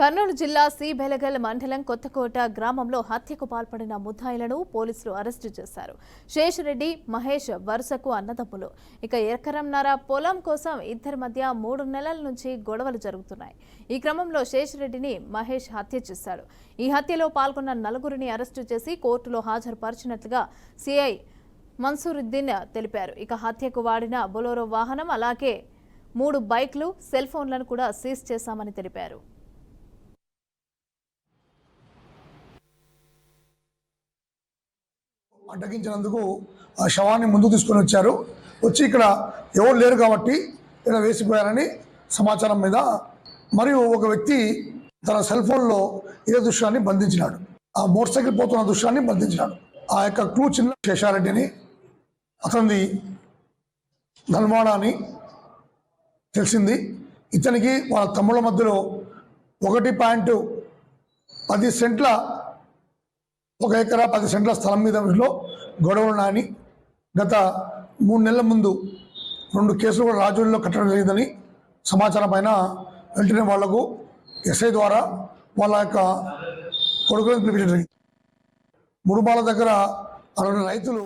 కర్నూలు జిల్లా సి బెలగల్ మండలం కొత్తకోట గ్రామంలో హత్యకు పాల్పడిన ముద్దాయిలను పోలీసులు అరెస్టు చేశారు. శేషరెడ్డి మహేష్ వరుసకు అన్నదమ్ములు. ఇక ఎకరంన్నర పొలం కోసం ఇద్దరి మధ్య మూడు నెలల నుంచి గొడవలు జరుగుతున్నాయి. ఈ క్రమంలో శేషరెడ్డిని మహేష్ హత్య చేశాడు. ఈ హత్యలో పాల్గొన్న నలుగురిని అరెస్టు చేసి కోర్టులో హాజరుపరిచినట్లుగా సిఐ మన్సూరుద్దీన్ తెలిపారు. ఇక హత్యకు వాడిన బొలోరో వాహనం అలాగే మూడు బైక్లు సెల్ ఫోన్లను కూడా సీజ్ చేశామని తెలిపారు. అడ్డగించినందుకు ఆ శవాన్ని ముందుకు తీసుకొని వచ్చారు. వచ్చి ఇక్కడ ఎవరు లేరు కాబట్టి ఇక్కడ వేసిపోయారని సమాచారం మీద మరియు ఒక వ్యక్తి తన సెల్ ఫోన్లో ఇదే దృశ్యాన్ని బంధించినాడు. ఆ మోటార్ సైకిల్ పోతున్న దృశ్యాన్ని బంధించినాడు. ఆ యొక్క క్లూ చిన్న శేషారెడ్డిని అతనిది ధన్వాడ అని తెలిసింది. ఇతనికి వాళ్ళ తమ్ముళ్ళ మధ్యలో ఒకటి పాయింట్ పది సెంట్ల ఒక ఎకరా పది సెంట్ల స్థలం మీద గొడవలు నాని గత మూడు నెలల ముందు రెండు కేసులు కూడా రాజుల్లో కట్టడం జరిగిందని సమాచారం పైన వెంటనే వాళ్ళకు ఎస్ఐ ద్వారా వాళ్ళ యొక్క కొడుకులను పిలిపించడం జరిగింది. దగ్గర అరవై రైతులు